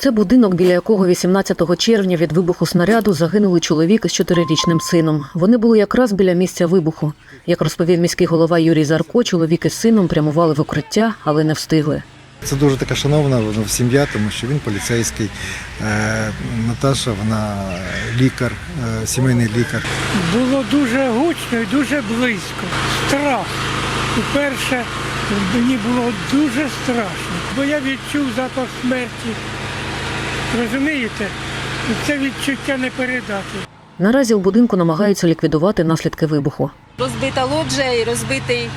Це будинок, біля якого 18 червня від вибуху снаряду загинули чоловік із чотирирічним сином. Вони були якраз біля місця вибуху. Як розповів міський голова Юрій Зарко, чоловік із сином прямували в укриття, але не встигли. Це дуже така шановна сім'я, тому що він поліцейський. Е, Наташа, вона лікар, е, сімейний лікар. Було дуже гучно і дуже близько. Страх. Уперше мені було дуже страшно, бо я відчув запах смерті. Розумієте? Це відчуття не передати. Наразі у будинку намагаються ліквідувати наслідки вибуху. Розбита лоджія і розбитий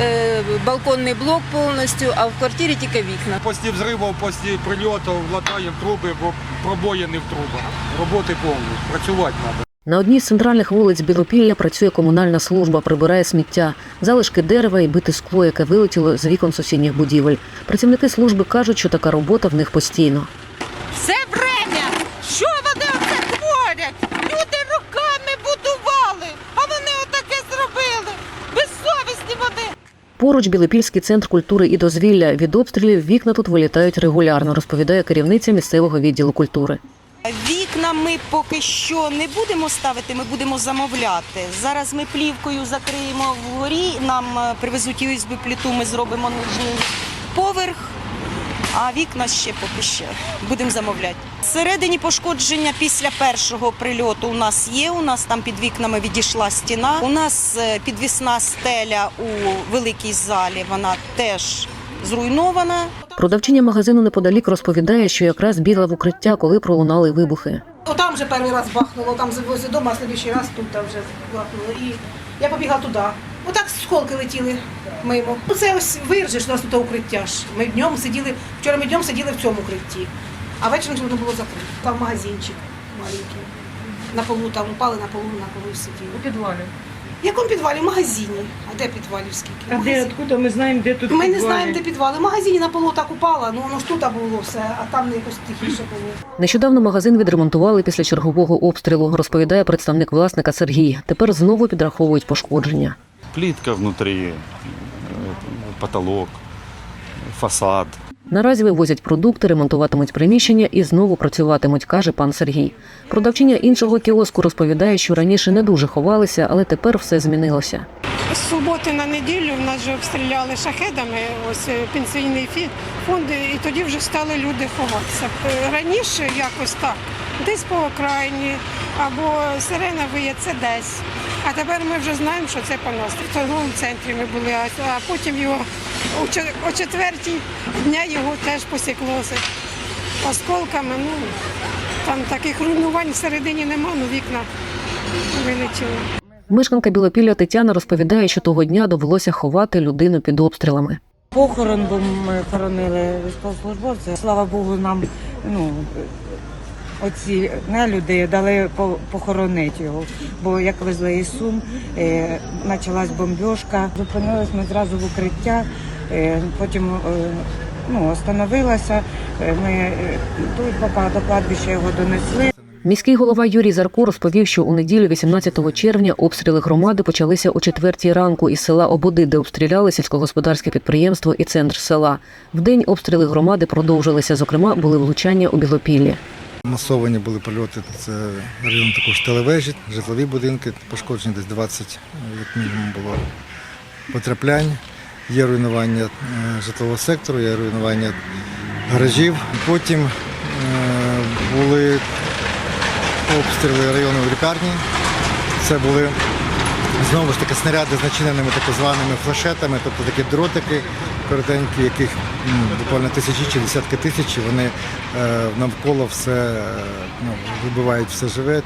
е, балконний блок повністю, а в квартирі тільки вікна. Після взривів, після прильотів латаємо труби, бо пробоїни в трубах. Роботи повні, працювати треба. На одній з центральних вулиць Білопілля працює комунальна служба, прибирає сміття, залишки дерева і бите скло, яке вилетіло з вікон сусідніх будівель. Працівники служби кажуть, що така робота в них постійно. Все время. Що вони оце творять? Люди роками будували, а вони отаке зробили. Безсовісні вони. Поруч Білопільський центр культури і дозвілля. Від обстрілів вікна тут вилітають регулярно, розповідає керівниця місцевого відділу культури. Вікна ми поки що не будемо ставити, ми будемо замовляти. Зараз ми плівкою закриємо вгорі, нам е, привезуть USB плиту, ми зробимо поверх, а вікна ще поки що будемо замовляти. Всередині пошкодження після першого прильоту у нас є. У нас там під вікнами відійшла стіна. У нас е, підвісна стеля у великій залі, вона теж зруйнована. Продавчиня магазину неподалік розповідає, що якраз бігла в укриття, коли пролунали вибухи. Отам вже перший раз бахнуло, там возле дома, а слідчий раз тут там вже бахнуло. І я побігла туди. Отак сколки летіли мимо. Ну це ось виржеш, у нас тут укриття ж. Ми днем сиділи, вчора ми днем сиділи в цьому укритті, а вечором воно було закрито. Там магазинчик маленький. На полу там упали, на полу, на полу сиділи. У підвалі. В якому підвалі? В магазині. А де підвалів скільки? А де Магазин. откуда ми знаємо, де тут Ми не знаємо, де підвали. В магазині на полу так упала, ну воно ж тут було все, а там не якось тихіше було. Нещодавно магазин відремонтували після чергового обстрілу, розповідає представник власника Сергій. Тепер знову підраховують пошкодження. Плитка внутри, э, потолок, фасад. Наразі вивозять продукти, ремонтуватимуть приміщення і знову працюватимуть, каже пан Сергій. Продавчиня іншого кіоску розповідає, що раніше не дуже ховалися, але тепер все змінилося. З суботи на неділю в нас вже обстріляли шахедами, ось е, пенсійний фонд, і тоді вже стали люди ховатися. Е, Раніше якось так, десь по окраїні, або сирена виє, це десь. А тепер ми вже знаємо, що це по нас. В торговому центрі ми були, а, потім його о о четвертій дня його теж посіклося осколками. Ну, там таких руйнувань всередині нема, ну вікна вилетіли. Мешканка Білопілля Тетяна розповідає, що того дня довелося ховати людину під обстрілами. Похорон, бо ми хоронили військовослужбовця. Слава Богу, нам ну, оці нелюди дали похоронити його. Бо як везли із Сум, е, почалась бомбьошка. Зупинились ми зразу в укриття, е, потім е, ну, остановилася. Ми тут поки до кладбища його донесли. Міський голова Юрій Зарко розповів, що у неділю, 18 червня, обстріли громади почалися о четвертій ранку із села Ободи, де обстріляли сільськогосподарське підприємство і центр села. Вдень обстріли громади продовжилися. Зокрема, були влучання у Білопіллі. Масовані були прильоти. Це район також телевежі, житлові будинки, пошкоджені десь 20, як мінімум було потраплянь. Є руйнування е, житлового сектору, є руйнування гаражів. Потім е, були обстріли району лікарні. Це були знову ж таки снаряди з начиненими так званими флешетами, тобто такі дротики коротенькі, яких буквально тисячі чи десятки тисяч, вони е, навколо все е, ну, вибивають все живе, е,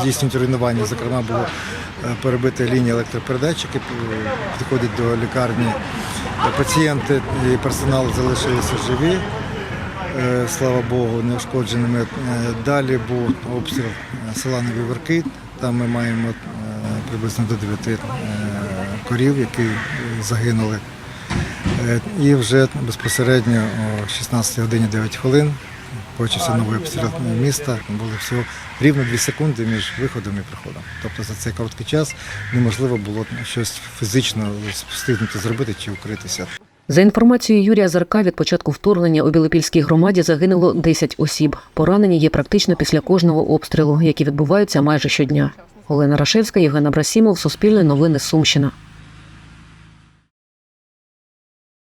здійснюють руйнування. Зокрема, було перебита лінія електропередач, які підходять до лікарні. Пацієнти і персонал залишилися живі. Слава Богу, неушкодженими. Далі був обстріл села Нові Верки. Там ми маємо приблизно до 9 е, корів, які е, загинули. Е, І вже безпосередньо о 16 годині 9 хвилин почався новий обстріл міста. Було всього рівно 2 секунди між виходом і приходом. Тобто за цей короткий час неможливо було щось фізично встигнути зробити чи укритися. За інформацією Юрія Зарка, від початку вторгнення у Білопільській громаді загинуло 10 осіб. Поранені є практично після кожного обстрілу, які відбуваються майже щодня. Олена Рашевська, Євген Абрасімов, Суспільне новини Сумщина.